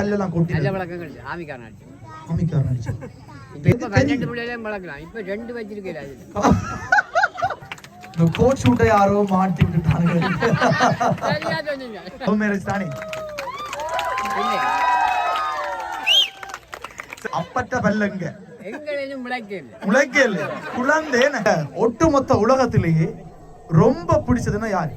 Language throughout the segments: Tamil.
பல்லெல்லாம் கொட்டி நல்ல அடிச்சு. காமிக்காரன் அடிச்சு. இப்ப கோட் ஷூட்டை யாரோ மாட்டி விட்டுட்டாங்க மேரேஜ் தானே? இல்லை அப்பட்ட பல்லங்க முளைக்கல குழந்தை ஒட்டுமொத்த உலகத்திலேயே ரொம்ப பிடிச்சதுன்னா யாரு?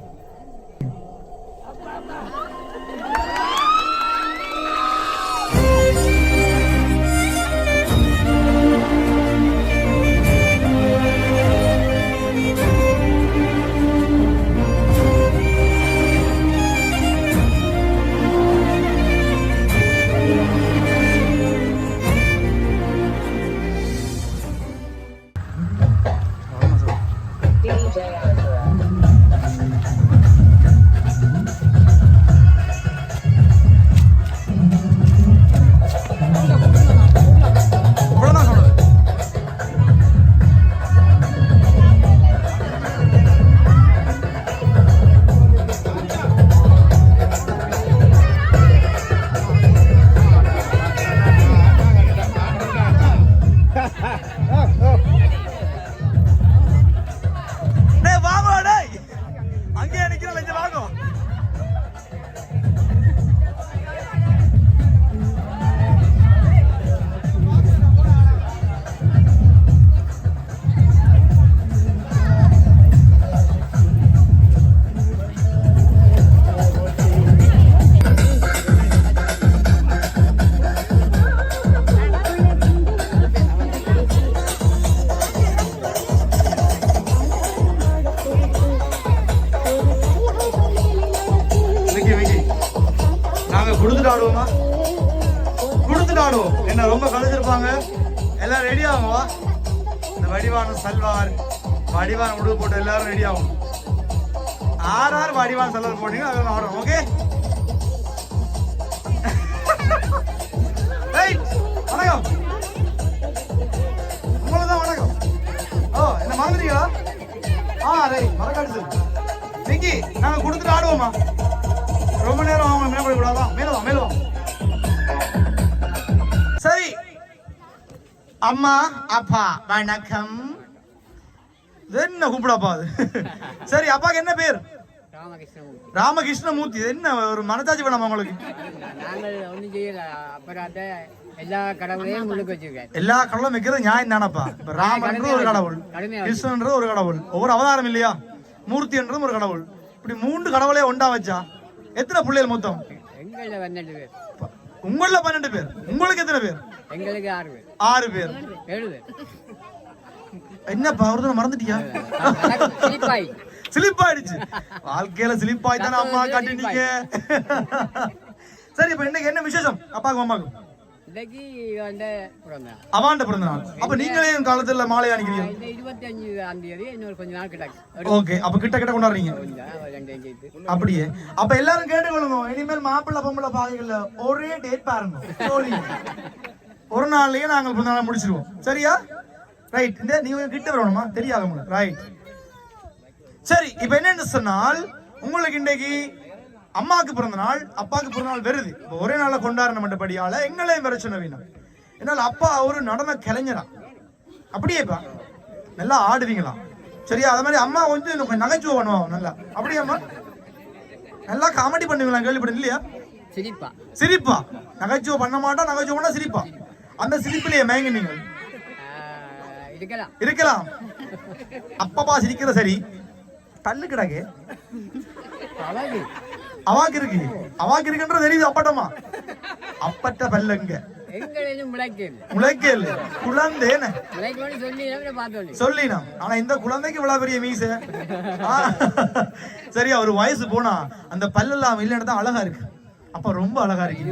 ஆறு ஆறு வடிவால் சல்வார் போட்டீங்கன்னா அதெல்லாம் ஆடுறோம் ஓகே வணக்கம். உங்களுக்கு தான் வணக்கம். ஓ என்ன மறந்துட்டீங்களா ஆ ரைட் மறக்காடு சார் விக்கி நாங்க கொடுத்துட்டு ஆடுவோமா ரொம்ப நேரம் அவங்க மேல போய் கூடாதா மேல சரி. அம்மா அப்பா வணக்கம். என்ன கூப்பிடாப்பா அது? சரி அப்பாக்கு என்ன பேர்? ராமகிருஷ்ணமூர்த்தி. என்ன ஒரு மனசாட்சி வேணாமா உங்களுக்கு எல்லா கடவுளையும் எல்லா கடவுளும் வைக்கிறது நியாயம் தானப்பா? இப்ப ராமன்றது ஒரு கடவுள் கிருஷ்ணன்றது ஒரு கடவுள் ஒவ்வொரு அவதாரம் இல்லையா? மூர்த்தின்றதும் ஒரு கடவுள். இப்படி மூன்று கடவுளே ஒண்டா வச்சா எத்தனை பிள்ளைகள் மொத்தம்? எங்களில் பன்னெண்டு பேர். உங்கள பன்னெண்டு பேர். உங்களுக்கு எத்தனை பேர்? எங்களுக்கு ஆறு பேர். ஆறு பேர். ஏழு பேர். என்னப்பா ஒரு மறந்துட்டியா? ஸ்லிப் ஆயிடுச்சு வாழ்க்கையில ஸ்லிப் ஆயி தானே அம்மா காட்டினீங்க சரி இப்ப இன்னைக்கு என்ன விசேஷம்? அப்பாக்கும் அம்மாக்கும் அவாண்ட பிறந்த நாள் அப்ப நீங்களே காலத்துல மாலை அணிக்கிறீங்க இந்த இருபத்தி அஞ்சு தேதி இன்னொரு கொஞ்ச நாள் கிடக்கு. ஒரு ஓகே அப்ப கிட்ட கிட்ட கொண்டாடுறீங்க. அப்படியே. அப்ப எல்லாரும் கேட்டுக்கொள்ளுங்க இனிமேல் மாப்பிள்ளை பொம்பளை பாகைகள்ல ஒரே டேட் பாருங்க. ஒரு நாள்லயே நாங்கள் பிறந்த நாளை முடிச்சிருவோம். சரியா? ரைட் இந்த நீங்க கிட்ட வரணுமா? தெரியாது உங்களுக்கு ரைட் சரி இப்ப என்னன்னு சொன்னால் உங்களுக்கு இன்னைக்கு அம்மாவுக்கு பிறந்த நாள் அப்பாவுக்கு பிறந்த நாள் வருது. இப்ப ஒரே நாள்ல கொண்டாடின மண்டபடியால எங்களையும் வர சொன்ன வேணும் என்னால் அப்பா ஒரு நடன கலைஞரா. அப்படியேப்பா நல்லா ஆடுவீங்களா? சரியா? அது மாதிரி அம்மா கொஞ்சம் இன்னும் கொஞ்சம் நகைச்சுவை பண்ணுவாங்க நல்லா. அப்படியாம்மா நல்லா காமெடி பண்ணுவீங்களா கேள்விப்பட்ட இல்லையா? சிரிப்பா. சிரிப்பா. நகைச்சுவை பண்ண மாட்டா நகைச்சுவை பண்ணா சிரிப்பா. அந்த சிரிப்பிலேயே மயங்க நீங்கள் இருக்கலாம். இருக்கலாம். அப்பப்பா சிரிக்கிற சரி. தள்ளு கிடக்கு அழகு அவாக்கு இருக்கு அவாக்கு தெரியுது அப்பட்டமா அப்பட்ட நம்ம பார்த்தோம் சொல்லினா ஆனா இந்த குழந்தைக்கு இவ்வளவு பெரிய மீச? ஆ, சரியா ஒரு வயசு போனா அந்த பல்லெல்லாம் இல்லைன்னு தான் அழகா இருக்கு. அப்ப ரொம்ப அழகா இருக்கு.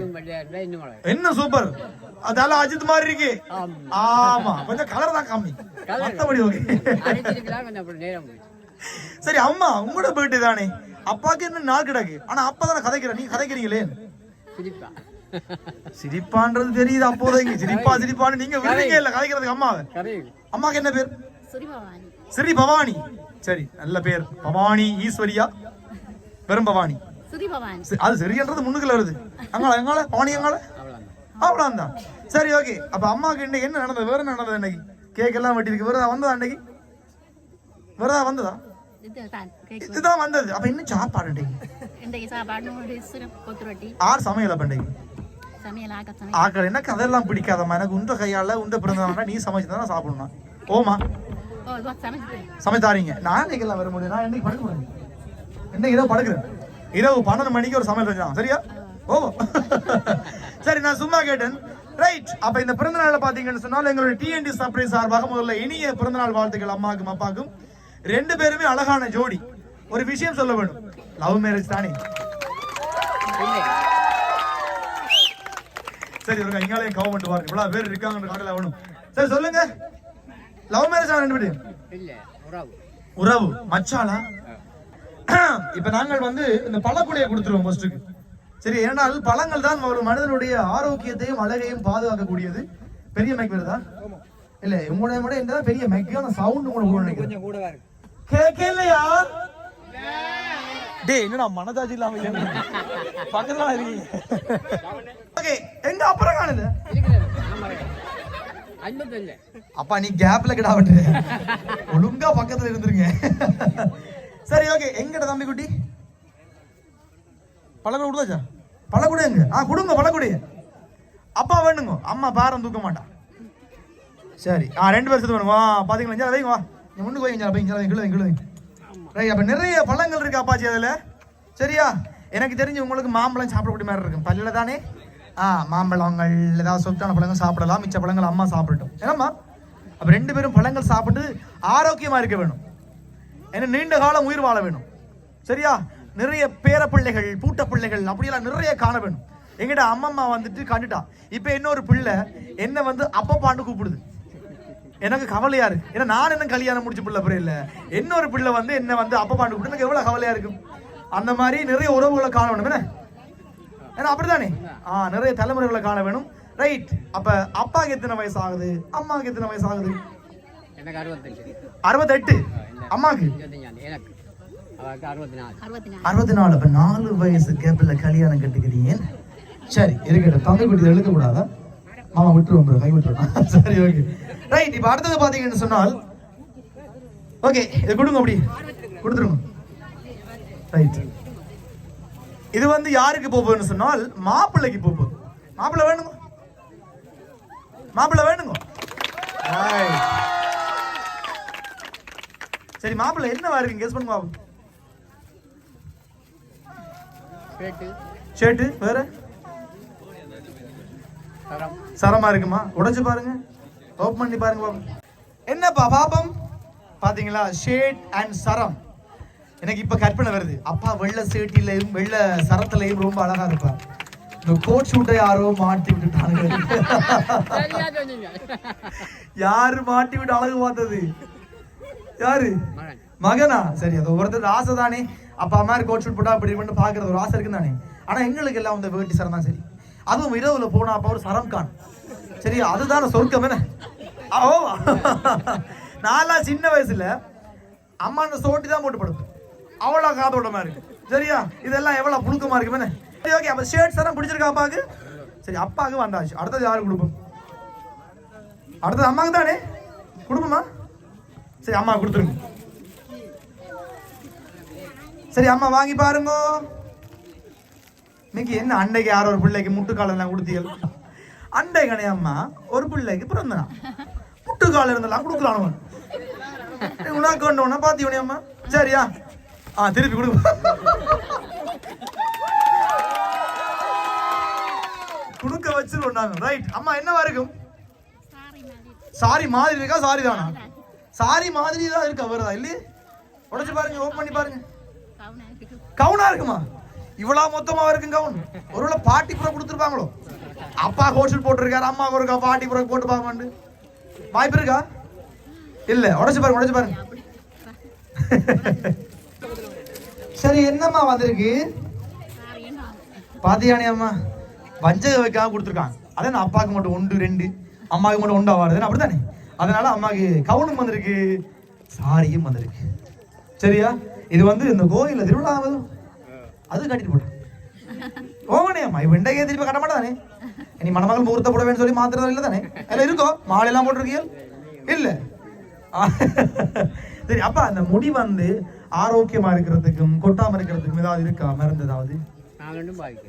என்ன சூப்பர் அதால அஜித் மாதிரி இருக்கு. ஆமா. கொஞ்சம் கலர் தான் Colour. மத்தபடி ஓகே சரி அம்மா உங்களோட பர்த்டே தானே? அப்பாக்கு என்ன நாள் கிடக்கு? ஆனா அப்பா தானே கதைக்கிற நீ கதைக்கிறீங்களே? சிரிப்பா. சிரிப்பான்றது தெரியுது அப்போதைக்கு. சிரிப்பா சிரிப்பான்னு நீங்க விடுறீங்க இல்ல கதைக்கிறதுக்கு அம்மாவை? அம்மாக்கு என்ன பேர்? ஸ்ரீ பவானி. சரி நல்ல பேர். பவானி ஈஸ்வரியா? வெறும் பவானி. சுதி பவான். சரி, அது சரியன்றது முன்னுக்குள்ள வருது. அங்கால எங்கால பவனி எங்கால அவ்வளோதான் சரி ஓகே அப்ப அம்மாவுக்கு இன்னைக்கு என்ன நடந்தது? வேற என்ன நடந்தது இன்னைக்கு? கேக் எல்லாம் வெட்டிருக்கு விரதா வந்ததா இன்னைக்கு? விரதா வந்ததா? இதுதான் வந்தது அப்ப இன்னும் சாப்பாடு இன்னைக்கு இன்றைக்கு சாப்பாடு ஆறு சமையல் இன்னைக்கு சமையல் ஆக்கள் எனக்கு அதெல்லாம் பிடிக்காதம்மா எனக்கு உண்ட கையால உண்ட பிறந்தவனா நீ சமைச்சு தானே சாப்பிடணும் ஓமா சமைத்தாரீங்க நான் இன்னைக்கெல்லாம் வர முடியும் நான் இன்னைக்கு படுக்க இன்னைக்கு இரவு படுக்கிறேன் இரவு பன்னெண்டு மணிக்கு ஒரு சமையல் செஞ்சான் சரியா ஓ சரி நான் சும்மா கேட்டேன் ரைட் அப்ப இந்த பிறந்த நாள்ல பாத்தீங்கன்னு சொன்னால் எங்களுடைய டிஎன்டி சர்ப்ரைஸ் சார்பாக முதல்ல இனிய பிறந்தநாள் வாழ்த்துக்கள் அம்மாக்கும் அப்பாக்கும் ரெண்டு பேருமே அழகான ஜோடி. ஒரு விஷயம் சொல்ல வேணும். லவ் மேரேஜ் தானே? சரி ஒரு இங்காலையும் கவர்மெண்ட் பாருங்க இவ்வளவு பேர் இருக்காங்க காட்டல வேணும் சரி சொல்லுங்க. லவ் மேரேஜ் ரெண்டு பேரும்? உறவு. மச்சாலா இப்ப நாங்கள் வந்து இந்த பழக்குடையை கொடுத்துருவோம் ஃபர்ஸ்ட்டுக்கு சரி ஏனால் பழங்கள் தான் ஒரு மனிதனுடைய ஆரோக்கியத்தையும் அழகையும் பாதுகாக்கக்கூடியது. பெரிய மைக் வருதா? இல்ல உங்களுடைய விட இந்த பெரிய மைக்கான சவுண்ட் உங்களுக்கு நினைக்கிறேன். கேட்கலையா? டேய் என்னடா மனதாஜி இல்லாம இல்ல பக்கத்துல இருக்கீங்க. ஓகே எங்க அப்புறம் காணுது? அப்பா நீ கேப்ல கிடா விட்டு. ஒழுங்கா பக்கத்துல இருந்துருங்க. சரி ஓகே எங்கட தம்பி குட்டி பழக்கூட கொடுத்தாச்சா பழக்கூட எங்க. ஆ கொடுங்க பழக்கூடைய அப்பா வேணுங்க. அம்மா பாரம் தூக்க மாட்டான் சரி ஆ ரெண்டு பேர் சேர்த்து வேணும். வா பாத்தீங்களா? இங்க வைங்க வா. நீ முன்னுக்கு வைங்க இங்க வைங்க இங்க வைங்க ரைட் அப்ப நிறைய பழங்கள் இருக்கு அப்பாச்சி அதுல. சரியா? எனக்கு தெரிஞ்சு உங்களுக்கு மாம்பழம் சாப்பிடக்கூடிய மாதிரி இருக்கும். பல்லில தானே? ஆ மாம்பழங்கள் ஏதாவது சொத்தான பழங்கள் சாப்பிடலாம் மிச்ச பழங்கள் அம்மா சாப்பிடட்டும். ஏன்னாம்மா அப்ப ரெண்டு பேரும் பழங்கள் சாப்பிட்டு ஆரோக்கியமா இருக்க வேணும். ஏன்னா நீண்ட காலம் உயிர் வாழ வேணும். சரியா? நிறைய பேர பிள்ளைகள் பூட்ட பிள்ளைகள் அப்படியெல்லாம் நிறைய காண வேணும். எங்கிட்ட அம்மம்மா வந்துட்டு கண்டுட்டா. இப்ப இன்னொரு பிள்ளை என்ன வந்து அப்பப்பான்னு கூப்பிடுது. எனக்கு கவலையா இருக்கு. ஏன்னா நான் என்ன கல்யாணம் முடிச்ச பிள்ளை பிள்ளை இல்ல. இன்னொரு பிள்ளை வந்து என்ன வந்து அப்பப்பான்னு கூப்பிட்டு எனக்கு எவ்வளவு கவலையா இருக்கும் அந்த மாதிரி நிறைய உறவுகளை காண வேணும். என்ன? ஏன்னா அப்படிதானே ஆ நிறைய தலைமுறைகளை காண வேணும். ரைட் அப்ப அப்பாக்கு எத்தனை வயசு ஆகுது? அம்மாவுக்கு எத்தனை வயசு ஆகுது? அறுபத்தெட்டு? அம்மாக்கு? இருபத்தஞ்சாந்து எனக்கு. அவருக்கு அறுபத்தி நாலு அப்ப நாலு வயசு கேப்ல கல்யாணம் கட்டுக்கிறீங்க. சரி இருக்கட்டும். தம்பி குட்டி எழுக்க கூடாதா மாமா விட்டுருவோம் bro, கை விட்டுருவோம் சரி ஓகே ரைட் இப்போ அடுத்தது பாத்தீங்கன்னு சொன்னால் ஓகே இது கொடுங்க அப்படி. கொடுத்துருங்க. ரைட் இது வந்து யாருக்கு போகுதுன்னு சொன்னால் மாப்பிள்ளைக்கு போகுது மாப்பிள்ளை வேணுங்க? மாப்பிள்ளை வேணுங்க. சரி மாப்பிள்ளை என்னவா இருக்கு கெஸ் பண்ணுங்க ஷர்ட்டு வேற? சரமா இருக்குமா? உடைச்சு பாருங்க. ஓப்பன் பண்ணி பாருங்க பாப்பா என்னப்பா பாபம்? பாத்தீங்களா? ஷேட் அண்ட் சரம். எனக்கு இப்ப கற்பனை வருது. அப்பா வெள்ள சேட்டிலையும் வெள்ளை சரத்துலையும் ரொம்ப அழகா இருப்பார். இந்த கோட் ஷூட்டை யாரோ மாட்டி விட்டுட்டாங்க. யாரு மாட்டி விட்டு அழகு பார்த்தது? யாரு? மகனா? சரி அது ஒவ்வொருத்தர் ஆசை தானே. அப்பா அம்மா கோட் ஷூட் போட்டா அப்படி பண்ணி பாக்குறது ஒரு ஆசை இருக்கு தானே. ஆனா எங்களுக்கு எல்லாம் வந்து வேட்டி சரம் தான் சரி. அதுவும் இரவுல போனா அப்ப ஒரு சரம் கான் சரி அதுதான் சொர்க்கம் என்ன? ஓ. நான்லாம் சின்ன வயசுல அம்மா அந்த சோட்டி தான் போட்டு படுப்பேன். அவ்வளோ காதோட மாதிரி இருக்கு. சரியா? இதெல்லாம் எவ்வளவு புழுக்கமா இருக்கு என்ன? சரி ஓகே அப்போ ஷேர்ட்ஸ் எல்லாம் பிடிச்சிருக்கா அப்பாவுக்கு? சரி அப்பாவுக்கு வந்தாச்சு. அடுத்தது யாரு கொடுப்போம் அடுத்தது அம்மாவுக்கு தானே? குடும்பமா? சரி அம்மா கொடுத்துருங்க. சரி அம்மா வாங்கி பாருங்க. இன்னைக்கு என்ன அன்னைக்கு யாரோ ஒரு பிள்ளைக்கு முட்டுக்கால் எல்லாம் கொடுத்தீங்க அண்டை அம்மா ஒரு பிள்ளைக்கு பிறந்தான் முட்டுக்கால் இருந்தெல்லாம் கொடுக்கலாம் உனக்கு ஒன்று பாத்தீவனே அம்மா? சரியா? ஆ திருப்பி கொடு. கொடுக்க வச்சிருவோம் ரைட் அம்மா என்னவா இருக்கும்? சாரி மாதிரி இருக்கா சாரி தானா? சாரி மாதிரி தான் இருக்கா வருதா இல்லையே? உடைச்சு பாருங்க ஓப்பன் பண்ணி பாருங்க. கவுனா இருக்குமா? இவ்வளவு மொத்தமா இருக்குங்க கவுன் ஒருவேளை பாட்டி புறம் கொடுத்துருப்பாங்களோ? அப்பா ஹோட்டல் போட்டிருக்காரு அம்மா ஒரு பாட்டி புறம் போட்டு பார்க்க வாய்ப்பு இருக்கா? இல்ல உடச்சு பாருங்க உடச்சு பாருங்க. சரி என்னம்மா வந்திருக்கு? பாத்தியானே அம்மா வஞ்சக வைக்காம கொடுத்துருக்காங்க அதான் அப்பாவுக்கு மட்டும் ஒன்று ரெண்டு. அம்மாவுக்கு மட்டும் ஒன்றா வருதுன்னு அப்படித்தானே? அதனால அம்மாவுக்கு கவுனும் வந்திருக்கு சாரியும் வந்திருக்கு. சரியா? இது வந்து இந்த கோயிலில் திருவிழா ஆகுது. அது கட்டிட்டு போட்டேன் ஓவனே அம்மா இவன் திருப்பி கட்ட மாட்டானே இனி மணமகள் முகூர்த்த புடவைன்னு சொல்லி மாத்திரம் இல்லை தானே அதில் இருக்கோ மாலை எல்லாம் போட்டிருக்கீங்க இல்ல. சரி அப்பா அந்த முடி வந்து ஆரோக்கியமா இருக்கிறதுக்கும் கொட்டாம இருக்கிறதுக்கும் ஏதாவது இருக்கா மருந்து ஏதாவது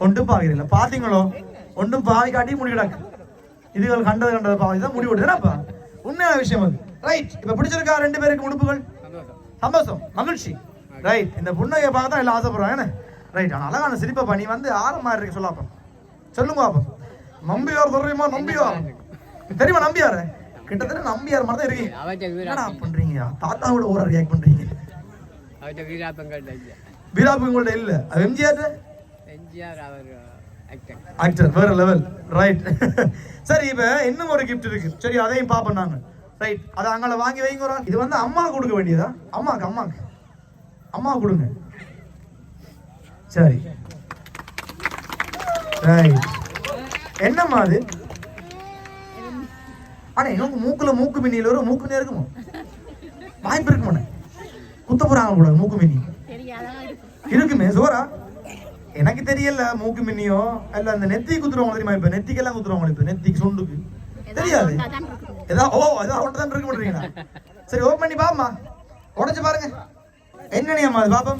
ஒன்றும் பாக்கிறீங்களா பாத்தீங்களோ ஒன்றும் பாவி காட்டி முடி கிடக்கு இதுகள் கண்டது கண்டது பாவி தான் முடி விடுதுனாப்பா உண்மையான விஷயம் அது ரைட் இப்ப பிடிச்சிருக்கா ரெண்டு பேருக்கு உடுப்புகள் சந்தோஷம் மகிழ்ச்சி ரைட் இந்த புண்ணையை பார்க்க தான் எல்லாம் ஆசைப்படுறாங்க என்ன ரைட் அழகான சிரிப்பா நீ வந்து ஆரம்பமா இருக்கு சொல்லாப்பா. சொல்லுங்க பாப்பா நம்பியார் தெரியுமா நம்பியார் தெரியுமா நம்பியார்? கிட்டத்தட்ட நம்பியார் மாதிரி தான் இருக்கீங்க என்னடா பண்றீங்க? தாத்தாவோட ஓர ரியாக்ட் பண்றீங்க. அவற்றை வீராப்பங்கள் இல்லை. வீராப்பு உங்கள்ட்ட இல்ல. எம்ஜிஆர்? எம்ஜிஆர் அவர் ஆக்டர் வேற லெவல் ரைட் சரி இப்ப இன்னும் ஒரு கிஃப்ட் இருக்கு. சரி அதையும் பாப்போம் நாங்க ரைட் அதை அங்கே வாங்கி வைங்க. இது வந்து அம்மா கொடுக்க வேண்டியதா? அம்மாக்கு அம்மாக்கு. அம்மா கொடுங்க. சரி. ரைட் என்னம்மா அது? ஆனா எனக்கு மூக்குல மூக்கு மின்னியில் வரும் மூக்கு மின்னி இருக்குமோ? வாய்ப்பு இருக்குமோ குத்த போறாங்க கூட மூக்கு மின்னி. இருக்குமே சோரா எனக்கு தெரியல மூக்கு மின்னியோ? இல்ல அந்த நெத்தி குத்துறவங்க தெரியுமா இப்ப? நெத்திக்கெல்லாம் குத்துறவங்க இப்ப? நெத்திக்கு சொண்டுக்கு. தெரியாது. ஏதாவது ஓ ஏதாவது ஒன்று தான் இருக்க மாட்டீங்களா சரி ஓப்பன் பண்ணி பாப்பா உடைச்சு பாருங்க. என்ன அம்மா அது பாப்பா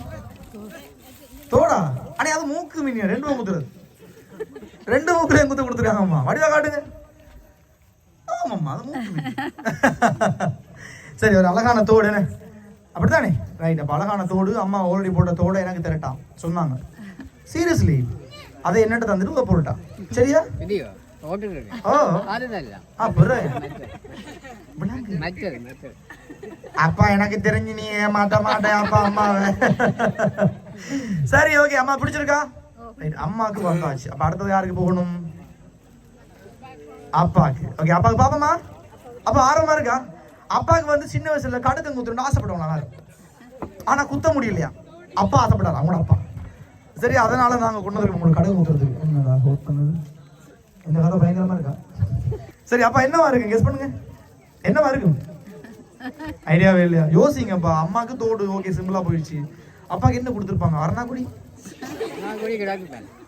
தோடா. அண்ணே அது மூக்கு மின்னியா? ரெண்டு மூக்கு குத்துறது ரெண்டு மூக்குல குத்து கொடுத்துருக்காங்க அம்மா. வடிவா காட்டுங்க. ஆமாம்மா அது மூக்கு மின்னி. சரி ஒரு அழகான தோடு என்ன? அப்படித்தானே? ரைட் அப்ப அழகான தோடு அம்மா ஆல்ரெடி போட்ட தோடை எனக்கு திரட்டான் சொன்னாங்க. சீரியஸ்லி அதை என்னட்ட தந்துட்டு உங்க போட்டுட்டா சரியா? ஓ. ஆ மற்றது அப்பா எனக்கு தெரிஞ்சு நீ ஏமாட்ட மாட்டேன் அப்பா அம்மாவை. சரி ஓகே அம்மா பிடிச்சிருக்கா? ரைட் அம்மாக்கு வந்தாச்சு அப்ப அடுத்தது யாருக்கு போகணும்? அப்பாக்கு. ஓகே அப்பாக்கு பாப்பமா? அப்ப ஆர்வமா இருக்கா? அப்பாவுக்கு வந்து சின்ன வயசுல கடுக்கம் குத்துறோம்னு ஆசைப்படுவாங்க ஆனா குத்த முடியலையா? அப்பா ஆசைப்படாரு அவங்களோட அப்பா. சரி அதனால நாங்க கொண்டு வந்திருக்கோம் உங்களுக்கு கடுகு குத்துறதுக்கு. என்னடா பண்ணது? இந்த கதை பயங்கரமா இருக்கா? சரி அப்பா என்னவா இருக்கு? கெஸ் பண்ணுங்க. என்னவா இருக்கும் ஐடியாவே இல்லையா? யோசிங்கப்பா. அம்மாக்கு தோடு. ஓகே சிம்பிளா போயிடுச்சு. அப்பாக்கு என்ன கொடுத்துருப்பாங்க? அரணாக்குடி?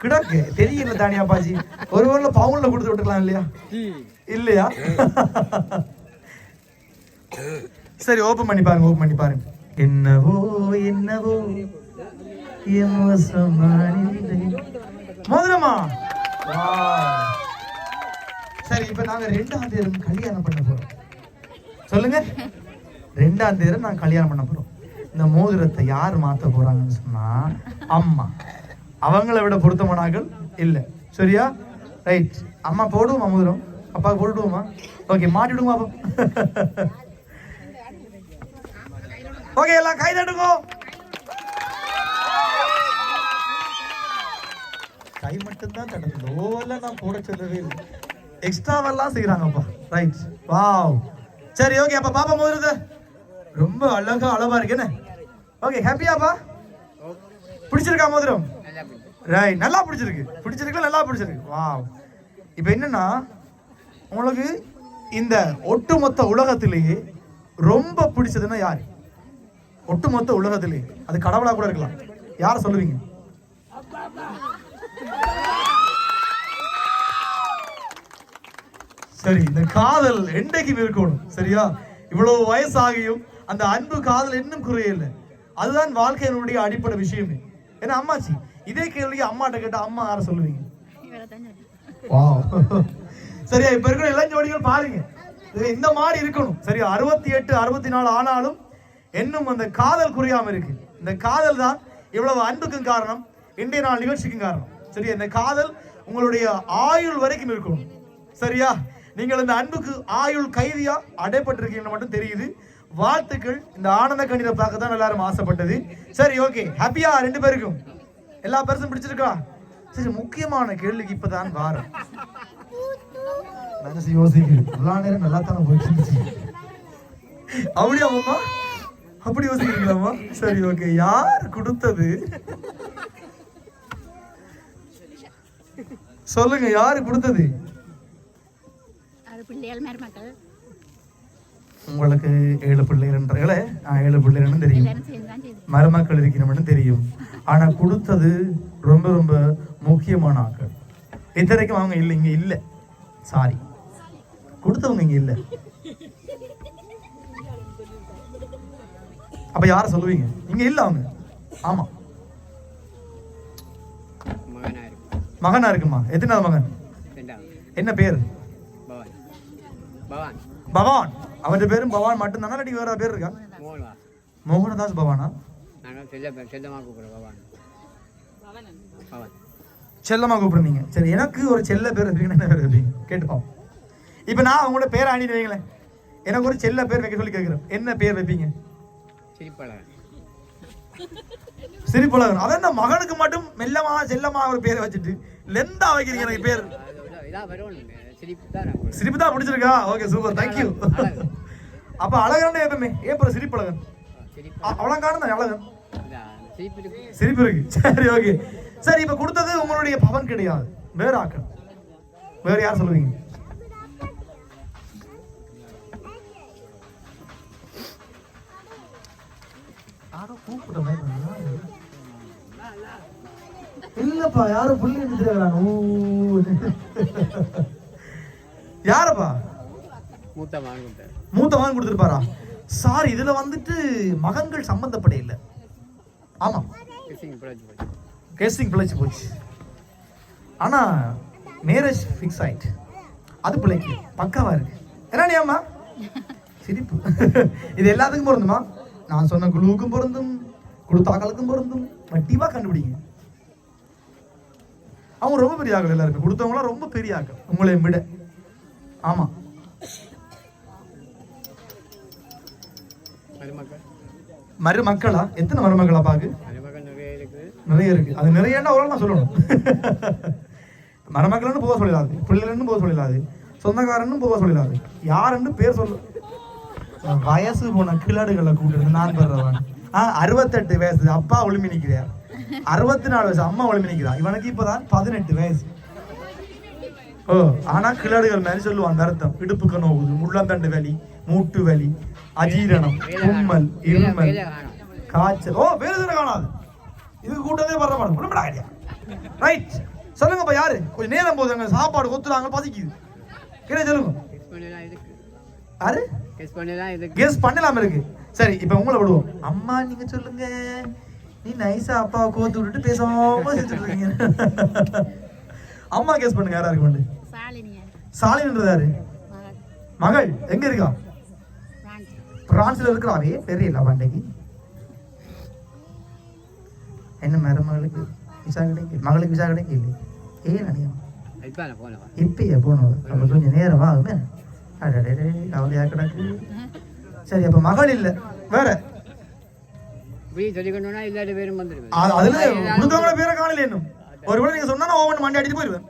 கிடக்கு தெரியல தானி அப்பாஜி. ஒரு வேளை பவுன்ல கொடுத்து விட்டுக்கலாம் இல்லையா? இல்லையா? சரி ஓபன் பண்ணி பாருங்க ஓபன் பண்ணி பாருங்க. என்னவோ என்னவோ. மோதிரமா. சரி இப்ப நாங்க ரெண்டாம் தேரம் கல்யாணம் பண்ண போறோம். சொல்லுங்க. ரெண்டாம் தேதி நான் கல்யாணம் பண்ண போறோம். இந்த மோதிரத்தை யார் மாத்த போறாங்கன்னு சொன்னா அம்மா. அவங்கள விட பொருத்தமானார்கள் இல்ல. சரியா? ரைட் அம்மா போடுவோமா மோதிரம்? அப்பா போட்டுடுவோமா? ஓகே மாட்டிடுவோமா அப்போ? ஓகே எல்லாம் கை தட்டுங்கோ. கை மட்டும்தான் தட்டுது. ஓவெல்லாம் நான் போட சொல்லவே இல்லை. எக்ஸ்ட்ராவெல்லாம் செய்யறாங்கப்பா ரைட் வாவ் சரி ஓகே அப்ப பாப்பா முதல்ல ரொம்ப அழகா அளவா இருக்கு என்ன? ஓகே ஹாப்பியாப்பா பிடிச்சிருக்கா மோதிரம்? ரைட் நல்லா பிடிச்சிருக்கு. பிடிச்சிருக்கு நல்லா பிடிச்சிருக்கு. வா இப்போ என்னன்னா உங்களுக்கு இந்த ஒட்டுமொத்த உலகத்திலேயே ரொம்ப பிடிச்சதுன்னா யார்? ஒட்டுமொத்த உலகத்திலேயே. அது கடவுளா கூட இருக்கலாம். யார சொல்லுவீங்க? சரி இந்த காதல் என்றைக்கும் இருக்கணும் சரியா? இவ்வளவு வயசாகியும் அந்த அன்பு காதல் இன்னும் குறையல அதுதான் வாழ்க்கையினுடைய அடிப்படை விஷயமே. ஏன்னா அம்மாச்சி இதே கேள்விக்கு அம்மாட்ட கேட்டா அம்மா யார சொல்லுவீங்க? சரியா இப்ப இருக்கிற இளம் ஜோடிகள் பாருங்க இந்த மாதிரி இருக்கணும். சரியா அறுபத்தி எட்டு அறுபத்தி நாலு ஆனாலும் இன்னும் அந்த காதல் குறையாம இருக்கு. இந்த காதல் தான் இவ்வளவு அன்புக்கும் காரணம். இன்றைய நாள் நிகழ்ச்சிக்கும் காரணம். சரியா இந்த காதல் உங்களுடைய ஆயுள் வரைக்கும் இருக்கணும். சரியா? நீங்கள் இந்த அன்புக்கு ஆயுள் கைதியா அடைப்பட்டிருக்கீங்கன்னு மட்டும் தெரியுது. வாழ்த்துக்கள். இந்த ஆனந்த கண்ணீரை பார்க்க தான் எல்லாரும் ஆசைப்பட்டது. சரி ஓகே ஹாப்பியா ரெண்டு பேருக்கும். எல்லா பரிசும் பிடிச்சிருக்கா? சரி முக்கியமான கேள்விக்கு இப்பதான் வாரம். மனசு யோசிக்கிறேன் நேரம் நல்லா தானே போயிட்டு அப்படியா அம்மா அப்படி யோசிக்கிறீங்களாம்மா சரி ஓகே யார் கொடுத்தது? சொல்லுங்க யாரு கொடுத்தது? பிள்ளைகள் மருமக்கள் உங்களுக்கு ஏழு பிள்ளைகள்ன்றீங்களே ஆ, ஏழு பிள்ளைகள்னு தெரியும். மருமக்கள் இருக்கணும்னு தெரியும். ஆனா கொடுத்தது ரொம்ப ரொம்ப முக்கியமான ஆட்கள் இத்தனைக்கும் அவங்க இல்லை இங்க இல்லை. சாரி கொடுத்தவங்க இங்க இல்லை. அப்ப யார சொல்லுவீங்க? இங்க இல்ல அவங்க. ஆமா. மகனா இருக்கும்? மகனா இருக்குமா? எத்தனாவது மகன்? ரெண்டாவது. என்ன பேர்? பவான். அவருடைய பேரும் பவான் மட்டும்தானா. இல்லாட்டி வேற பேர் இருக்கா? மோகனதாஸ். பவானா? செல்லமா கூப்பிடுறீங்க. சரி எனக்கு ஒரு செல்ல பேர் என்ன பேர் வைப்பீங்க கேட்டுப்போம். இப்போ நான் உங்களோட பேர் ஆணிட்டு வைங்களேன். எனக்கு ஒரு செல்ல பேர் வைக்க சொல்லி கேட்குறேன் என்ன பேர் வைப்பீங்க? சிரிப்பழகன் அதான் இந்த மகனுக்கு மட்டும் மெல்லமா செல்லமா ஒரு பேரை வச்சுட்டு லெந்தா வைக்கிறீங்க எனக்கு பேர். சிரிப்பு தான் பிடிச்சிருக்கா ஓகே சூப்பர் தேங்க்யூ அழகு. அப்ப அழகன் எப்பவுமே? ஏன் சிரிப்பழகன் சிரிப்பு அவளை காணும் அழகன் சிரிப்பு இருக்கு. சரி ஓகே சரி இப்ப கொடுத்தது உங்களுடைய பவன் கிடையாது. வேற ஆக்கள் வேற யார் சொல்லுவீங்க? யாரோ கூப்பிட்ட. இல்லப்பா யாரும் புள்ளி எடுத்துறாங்க ஊ. யாரப்பா? மூத்த மகன் மூத்த மகன் கொடுத்துருப்பாரா? சார் இதுல வந்துட்டு மகன்கள் சம்பந்தப்பட இல்லை. ஆமா. கிறிஸ்டின் பிழைச்சி போச்சு. ஆனா மேரேஜ் ஃபிக்ஸ் ஆயிட்டு. அது பிழைக்கு. பக்காவா இருக்கு. என்ன நீ சிரிப்பு. இது எல்லாத்துக்கும் பொருந்துமா? நான் சொன்ன குழுவுக்கும் பொருந்தும் கொடுத்தாக்களுக்கும் பொருந்தும். வட்டிவா கண்டுபிடிங்க. அவங்க ரொம்ப பெரிய ஆக்கள் எல்லாருமே. கொடுத்தவங்களாம் ரொம்ப பெரிய ஆக்கள். உங்களையும் விட. ஆமாம் மருமக்களா? எத்தனை மருமக்களா பாக்கு? நிறைய இருக்கு. அது நிறைய நான் சொல்லணும். மருமக்கள்னு போக சொல்லிடாது. பிள்ளைகள்னு போக சொல்லிடாது. சொந்தக்காரன்னு போக சொல்லிடாது. யாருன்னு பேர் சொல்லு வயசு போன கிளாடுகளை கூப்பிட்டு நான் பெறவன். ஆ அறுபத்தெட்டு வயசு. அப்பா ஒளிமி நிற்கிறார் அறுபத்தி நாலு வயசு. அம்மா ஒளிமி நிற்கிறா இவனுக்கு இப்போதான் பதினெட்டு வயசு. ஓ ஆனா கிளாடுகள் மாதிரி சொல்லுவான் அந்த அர்த்தம். இடுப்புக்கு நோவுது முள்ளந்தண்டு வலி மூட்டு வலி அஜீரணம் தும்மல் இருமல். காய்ச்சல். ஓ வேறு காணாது. இது கூட்டதே வர மாட்டோம் ரைட் சொல்லுங்கப்பா யாரு? கொஞ்சம் நேரம் போதுங்க சாப்பாடு கொத்துறாங்க பசிக்குது. கிடையாது சொல்லுங்க. யாரு? கெஸ் பண்ணலாம் இருக்கு. சரி இப்போ உங்களை விடுவோம். அம்மா நீங்க சொல்லுங்க. நீ நைஸா அப்பாவை கோத்து விட்டுட்டு பேசாம செஞ்சுட்டு இருக்கீங்க. அம்மா கெஸ் பண்ணுங்க யாரா இருக்கு யாரு? மகள். எங்க இருக்கா? பிரான்ஸ். பிரான்ஸ்ல இருக்கிறாவே தெரியல பண்டைக்கு என்ன மருமகளுக்கு விசா கிடைக்கல. மகளுக்கு விசா கிடைக்கல. ஏன் நினைக்கிறேன் இப்போ நான் போனவா இப்பயே போனது அப்ப கொஞ்சம் நேரம் ஆகுமே? கவலையா கிடக்கு சரி அப்ப மகள் இல்ல வேற அதுல கொடுத்தவங்கள பேரை காணல இன்னும். ஒருவேளை நீங்க சொன்னா ஓவன் மண்டி அடிச்சு போயிருவேன்.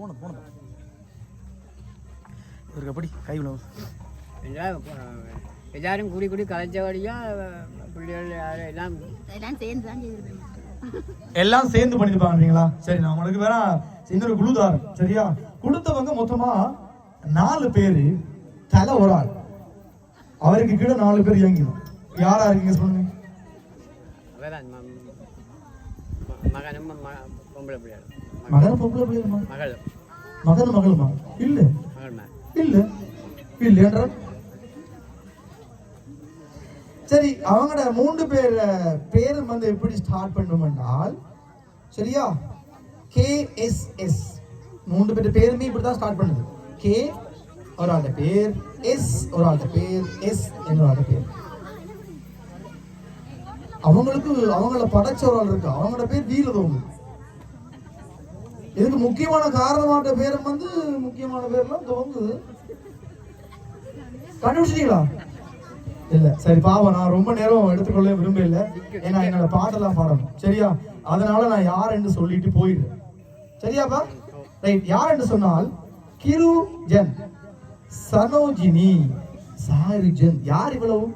போன போன இவருக்கு அப்படி கை உணவு எல்லாரும் எல்லாரும் கூடி கூடி கலைச்சபடியா பிள்ளைகள் யாரும் எல்லாம் எல்லாம் சேர்ந்து தான் எல்லாம் சேர்ந்து பண்ணிருப்பாங்கன்றீங்களா சரி நான் உங்களுக்கு வேற இன்னொரு குழு சரியா? கொடுத்தவங்க மொத்தமா நாலு பேரு தலை ஒரு ஆள். அவருக்கு கீழே நாலு பேர் இயங்கிடும் யாரா இருக்கீங்க சொல்லுங்க. மகனும் பொம்பளை பிள்ளைகள் மகன பொம்பளை பிள்ளைமா மகள் மகன் மகளுமா இல்ல. இல்ல இல்ல. என்றால் சரி அவங்களோட மூன்று பேர் பேர் வந்து எப்படி ஸ்டார்ட் பண்ணும் என்றால் சரியா? கேஎஸ்எஸ் மூன்று பேர் பேருமே இப்படி தான் ஸ்டார்ட் பண்ணுது. கே ஒரு ஆளுடைய பேர். எஸ் ஒரு ஆளுடைய பேர். எஸ் ஆளுடைய பேர். அவங்களுக்கு அவங்கள படைச்ச ஒரு ஆள் இருக்கு. அவங்களோட பேர் வீரதோங்கு இதுக்கு முக்கியமான காரணமான பேரும் வந்து முக்கியமான பேர்லாம் துவங்குது. கண்டுபிடிச்சிட்டீங்களா? இல்ல சரி பாவம் நான் ரொம்ப நேரம் எடுத்துக்கொள்ள விரும்பல ஏன்னா என்னோட பாட்டெல்லாம் பாடணும். சரியா? அதனால நான் யார் என்று சொல்லிட்டு போயிடுறேன். சரியாப்பா? ரைட் யார் என்று சொன்னால் கிரு ஜன் சனோஜினி சாருஜன். யார் இவ்வளவு?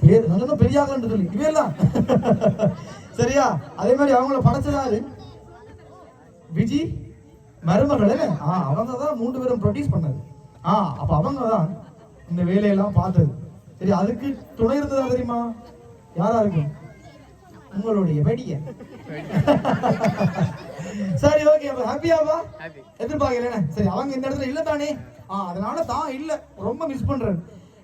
பேர் நல்ல பெரிய சொல்லி. இவையெல்லாம் சரியா? அதே மாதிரி அவங்கள படைச்சதாரு விஜி மருமகள்? ஆ அவங்க தான் மூன்று பேரும் ப்ரொடியூஸ் பண்ணது. ஆ அப்ப அவங்க தான் இந்த வேலையெல்லாம் பார்த்தது. சரி அதுக்கு துணை இருந்ததா தெரியுமா? யாரா இருக்கும் உங்களுடைய வெடிய. சரி ஓகே அப்ப ஹாப்பியாவா ஹாப்பி எதிர்பார்க்கல சரி அவங்க இந்த இடத்துல இல்ல தானே? ஆ அதனால தான் இல்ல. ரொம்ப மிஸ் பண்றேன்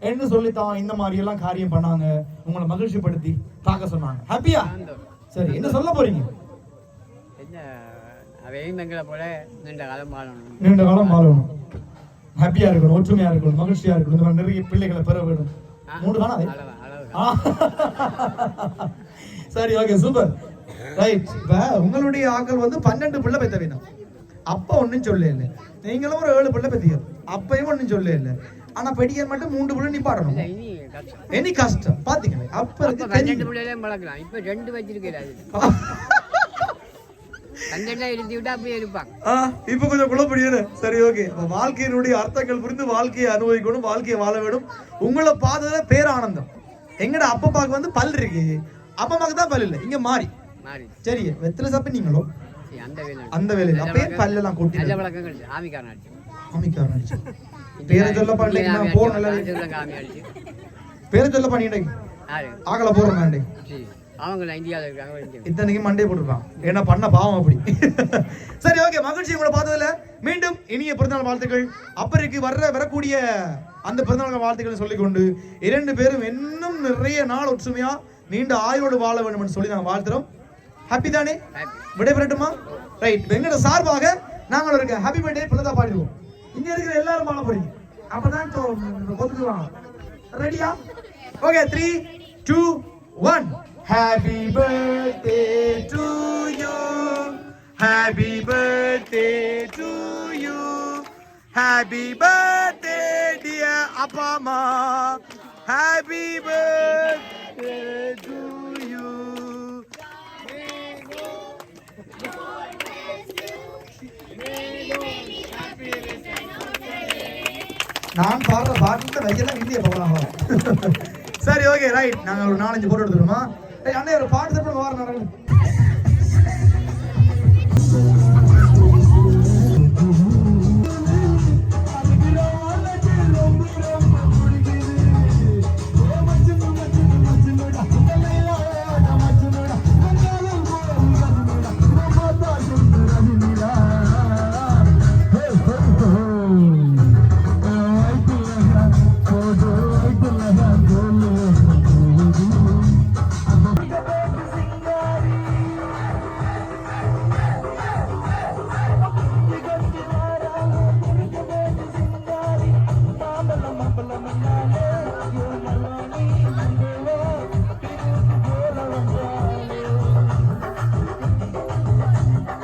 என்ன சொல்லி தான் இந்த மாதிரி எல்லாம் காரியம் பண்ணாங்க. உங்களை மகிழ்ச்சிப்படுத்தி தாக்க சொன்னாங்க. ஹாப்பியா சரி என்ன சொல்ல போறீங்க? என்ன? அவையும் எங்களை போல நீண்ட காலம் வாழணும். நீண்ட காலம் வாழணும். ஹாப்பியா இருக்கணும் ஒற்றுமையா இருக்கணும் மகிழ்ச்சியா இருக்கணும். இந்த மாதிரி நிறைய பிள்ளைகளை பெற வேணும். மூணு தானே. சரி ஓகே சூப்பர் ரைட் இப்ப உங்களுடைய ஆக்கள் வந்து பன்னெண்டு பிள்ளை பெத்த வேணும் அப்ப ஒண்ணும் சொல்ல இல்லை. நீங்களும் ஒரு ஏழு பிள்ளை பெத்தியோ அப்பயும் ஒண்ணும் சொல்ல இல்லை. ஆனா பெடியர் மட்டும் மூன்று பிள்ளை நிப்பாடணும் எனி கஷ்டம். பாத்தீங்களே? அப்ப இருக்கு தெரியும். பிள்ளைகளையும் வளர்க்கலாம். இப்போ ரெண்டு வச்சிருக்கல அது பன்னெண்டாக இழுத்து விட்டு அப்படியே இருப்பாங்க ஆ, இப்ப கொஞ்சம் குழப்படியான சரி ஓகே. வாழ்க்கையினுடைய அர்த்தங்கள் புரிந்து வாழ்க்கையை அனுபவிக்கணும் வாழ்க்கையை வாழ வேணும் உங்களை பார்த்ததுல பேரானந்தம் எங்கட அப்பப்பாக்கு வந்து பல் இருக்கு. அப்பம்மாக்கு தான் பல் இல்லை. இங்க மாறி. சரி வெத்தில சாப்பிட்டு நீங்களும் அந்த வேலை அந்த வேலையில. அப்பயே பல்லெல்லாம் கூட்டி நல்ல வழக்கங்கள் ஆமிக்காரன் அடிச்சு. பேரை சொல்ல பண்ணலைங்க நான் போன் நல்லா பேரை சொல்ல பண்ணிட்டே யாரு? ஆகல போறேன் நாண்டே சரி அவங்க இந்தியாவில் இருக்காங்க இந்தியா இத்தனைக்கு மண்டே போட்டுருக்கான் ஏன்னா பண்ண பாவம் அப்படி. சரி ஓகே மகிழ்ச்சி உங்களை பார்த்ததுல மீண்டும் இனிய பிறந்தநாள் வாழ்த்துக்கள். அப்பருக்கு வர்ற வரக்கூடிய அந்த பிறந்தநாள் வாழ்த்துக்களை சொல்லிக்கொண்டு இரண்டு பேரும் இன்னும் நிறைய நாள் ஒற்றுமையா நீண்ட ஆயுளோடு வாழ வேண்டும் சொல்லி நாங்கள் வாழ்த்துறோம். ஹாப்பி தானே? விடைபெறட்டுமா? ரைட் எங்களோட சார்பாக நாங்கள் இருக்க ஹாப்பி பர்த்டே பிள்ளை பாடிடுவோம். இங்க இருக்கிற எல்லாரும் பாட போறீங்க. அப்பதான் ரெடியா okay three two one birthday to you happy birthday to you happy birthday dear அப்பா அம்மா ஹாப்பி பர்த்டே டு யூ நான் பாடுற பாட்டுல வையெல்லாம் இல்லையே போகலாம். சரி ஓகே ரைட் நாங்கள் ஒரு நாலஞ்சு போட்டோ எடுத்துருமா அண்ணே ஒரு பாட்டு தப்பு வாரம் நடக்குது